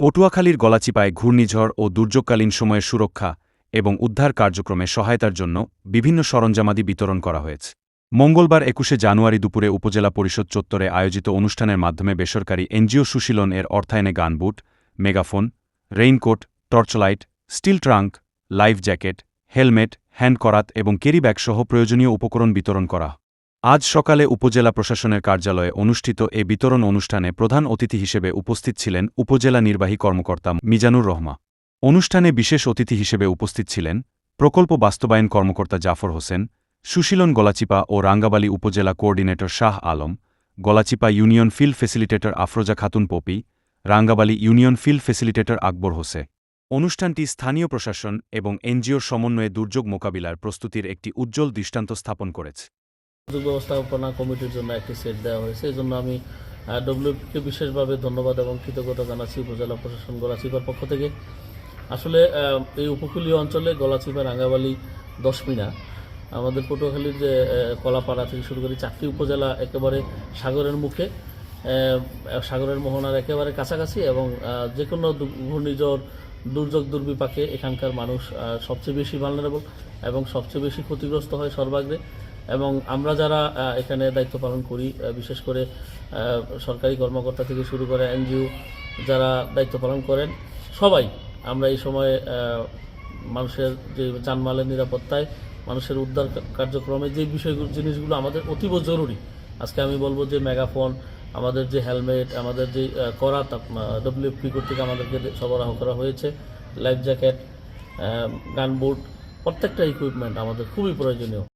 পটুয়াখালীর গলাচিপায় ঘূর্ণিঝড় ও দুর্যোগকালীন সময়ের সুরক্ষা এবং উদ্ধার কার্যক্রমে সহায়তার জন্য বিভিন্ন সরঞ্জামাদি বিতরণ করা হয়েছে। মঙ্গলবার একুশে জানুয়ারি দুপুরে উপজেলা পরিষদ চত্বরে আয়োজিত অনুষ্ঠানের মাধ্যমে বেসরকারি এনজিও সুশীলন এর অর্থায়নে gumboot, megaphone, raincoat, torchlight, steel trunk, life jacket, helmet, hand করাত এবং ক্যারি ব্যাগ সহ প্রয়োজনীয় উপকরণ বিতরণ করা আজ সকালে উপজেলা প্রশাসনের কার্যালয়ে অনুষ্ঠিত এ বিতরণ অনুষ্ঠানে প্রধান অতিথি হিসেবে উপস্থিত ছিলেন উপজেলা নির্বাহী কর্মকর্তা মিজানুর রহমা অনুষ্ঠানে বিশেষ অতিথি হিসেবে উপস্থিত ছিলেন প্রকল্প বাস্তবায়ন কর্মকর্তা জাফর হোসেন, সুশীলন গলাচিপা ও রাঙ্গাবালি উপজেলা coordinator Shah Alam, Galachipa union field facilitator Afroza Khatun Popy, Rangabali union field facilitator Akbar Hossain অনুষ্ঠানটি স্থানীয় প্রশাসন এবং এনজিওর সমন্বয়ে দুর্যোগ মোকাবিলার প্রস্তুতির একটি উজ্জ্বল দৃষ্টান্ত স্থাপন করেছে। দুর্যোগ ব্যবস্থাপনা কমিটির জন্য একটি সেট দেওয়া হয়েছে। এই জন্য আমি ডব্লিউপিকে বিশেষভাবে ধন্যবাদ এবং কৃতজ্ঞতা জানাচ্ছি উপজেলা প্রশাসন গলাচিপার পক্ষ থেকে। আসলে এই উপকূলীয় অঞ্চলে গলাচিপা রাঙ্গাবালি দশমিনা, আমাদের পটুয়াখালীর যে কলাপাড়া থেকে শুরু করে চারটি উপজেলা একেবারে সাগরের মুখে সাগরের মোহনার একেবারে কাছাকাছি এবং যে কোনো ঘূর্ণিঝড়, দুর্যোগ দুর্বিপাকে এখানকার মানুষ সবচেয়ে বেশি ভালনারেবল এবং সবচেয়ে বেশি ক্ষতিগ্রস্ত হয় সর্বাগ্রে। এবং আমরা যারা এখানে দায়িত্ব পালন করি বিশেষ করে সরকারি কর্মকর্তা থেকে শুরু করে এনজিও যারা দায়িত্ব পালন করেন, সবাই আমরা এই সময়ে মানুষের যে যানমালের নিরাপত্তায়, মানুষের উদ্ধার কার্যক্রমে যে বিষয়গুলো জিনিসগুলো আমাদের অতীব জরুরি। আজকে আমি বলব যে মেগাফোন, আমাদের যে হেলমেট, আমাদের যে করা ডব্লিউপি কর্তৃক আমাদেরকে সরবরাহ করা হয়েছে, লাইফ জ্যাকেট গানবোট প্রত্যেকটা ইকুইপমেন্ট আমাদের খুবই প্রয়োজনীয়।